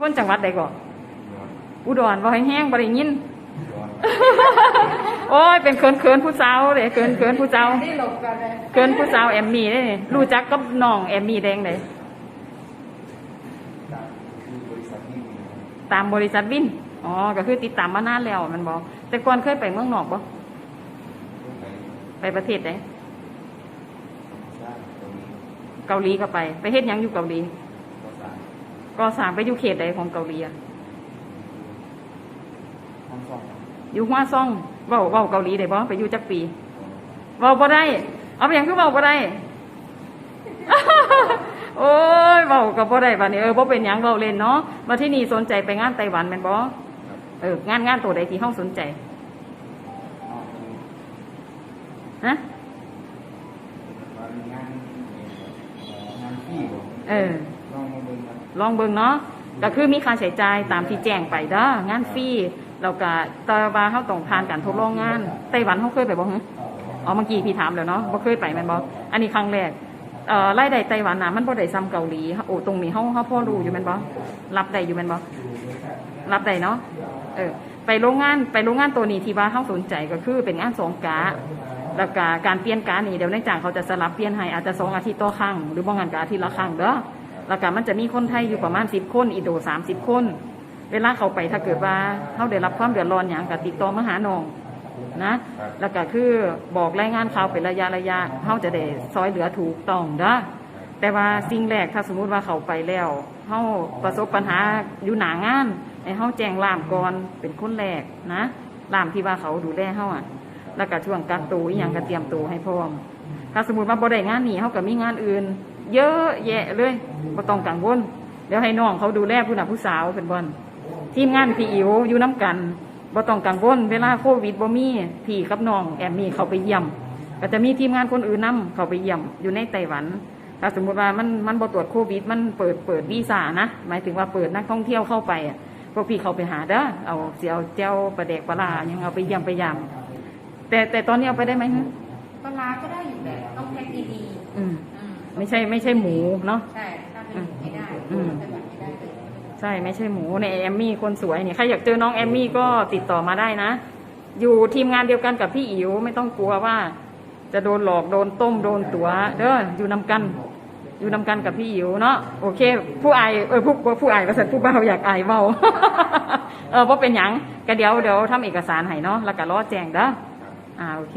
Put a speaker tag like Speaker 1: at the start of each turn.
Speaker 1: คนจังหวัดใดก่อนอุดรบ่ให้แห้งบ่ได้ยิน โอ้ย เป็นเคินเคินผู้สาวเลยเคินเคินผู้สาว
Speaker 2: ได้หลบกันเลย
Speaker 1: เคินผู้สาวแอมมี่ได้นี่รู้จักกับน้องแอมมี่แดงเลยตามบริษัทวิน อ๋อ ก็คือติดตามมานานแล้วแมันบอก แต่ก่อนเคยไปเมืองนอกบ่ไปประเทศไหนเกาหลีก็ไป ไปเฮ็ดหยังอยู่เกาหลี ก็สร้างไปอยู่เขตใดของเกาหลีอะอยู่ฮวาซ่องเว้าเว้าเกาหลีได้บ่ไปอยู่จักปีเว้าบ่ได้ เอาไปหยังคือเว้าบ่ได้ โอ้ยเว้าก็บ่ได้บัดนี้เออบ่เป็นหยังเว้าเล่นเนาะมาที่นี่สนใจไปงานไต้หวันแม่นบ่เอองานงานตัวใดที่เฮาสนใจฮะเออ ลองเบิ่งเนาะก็คือมีค่าใช้จ่ายตามที่แจ้งไปเด้องานฟรีแล้วก็แต่ว่าเฮาต้องผ่านการทดลองงานไต้หวันเฮาเคยไปบ่ฮะอ๋อเมื่อกี้พี่ถามแล้วเนาะบ่เคยไปแม่นบ่อันนี้ครั้งแรกเอ่อรายได้ไต้หวันน่ะมันบ่ได้ซ้ำเกาหลีโอ้ตรงนี้เฮาเฮาพอรู้อยู่แม่นบ่รับได้อยู่แม่นบ่รับได้เนาะเออไปโรงงานไปโรงงานตัวนี้ที่ว่าเฮาสนใจก็คือเป็นงานสองกะแล้วก็การเปลี่ยนกะนี่เดี๋ยวนายจ้างเขาจะสลับเปลี่ยนให้อาจจะสองอาทิตย์ต่อครั้งหรือบ่งั้นก็อาทิตย์ละครั้งเด้อ แล้วก็มันจะมีคนไทยอยู่ประมาณสิบคน อินโดสามสิบคน เวลาเขาไปถ้าเกิดว่าเขาได้รับความเดือดร้อนอย่างกับติดต่อมาหาน้องนะ แล้วก็คือบอกรายงานข่าวเป็นระยะระยะเขาจะได้ซอยเหลือถูกต้องเด้อแต่ว่าสิ่งแรกถ้าสมมุติว่าเขาไปแล้วเขาประสบปัญหาอยู่หนางานให้เขาแจ้งล่ามก่อนเป็นคนแรกนะล่ามที่ว่าเขาดูแลเขาอะ แล้วก็ช่วงกักตัวอย่างก็เตรียมตัวให้พร้อมถ้าสมมติว่าบ่ได้งานนี้เขาก็มีงานอื่น เยอะแยะเลยบ่ต้องกังวลเดี๋ยวให้น้องเขาดูแลผู้หนักผู้สาวเป็นบอนทีมงานพี่อิ๋วอยู่น้ำกันบ่ต้องกังวลเวลาโควิดบ่มีพี่กับน้องแอมมี่เขาไปเยี่ยมก็จะมีทีมงานคนอื่นนํเขาไปเยี่ยมอยู่ในไต้หวันถ้าสมมติว่ามันมันบตรวจโควิด มันเปิดเปิดวีซ่านะหมายถึงว่าเปิดนักท่องเที่ยวเข้าไปอะพวกพี่เขาไปหาเด้อเอาเสียวเจ้าประเดกปลาร้ายังเอาไปเยี่ยมไปยามแต่แต่ตอนนี้เอาไปได้ไหมฮะ
Speaker 2: ปลาร้าก็ได้อยู่แต่ต้องแพ็คดี
Speaker 1: อืม
Speaker 2: ๆอืม
Speaker 1: ไม่ใช่ไม่ใช่หมูเนาะ
Speaker 2: ใช่ถ้าเป็นไม่ได้
Speaker 1: อืม
Speaker 2: ไต้หวันไม่ได้เลย
Speaker 1: ใช่ไม่ใช่หมูในแอมมี่คนสวยเนี่ยใครอยากเจอน้องแอมมี่ก็ติดต่อมาได้นะ อยู่ทีมงานเดียวกันกับพี่อิ๋วไม่ต้องกลัวว่า จะโดนหลอกโดนต้มโดนตัวเด้ออยู่นำกัน อยู่นำกันกับพี่อิ๋วเนาะโอเค ผู้อายเออผู้ผู้อายก็สัตผู้เบาอยากอายเบา เออเพราะเป็นหยังก็เดี๋ยวเดี๋ยวทำเอกสารให้เนาะแล้วก็รอแจ้งเด้ออ่าโอเค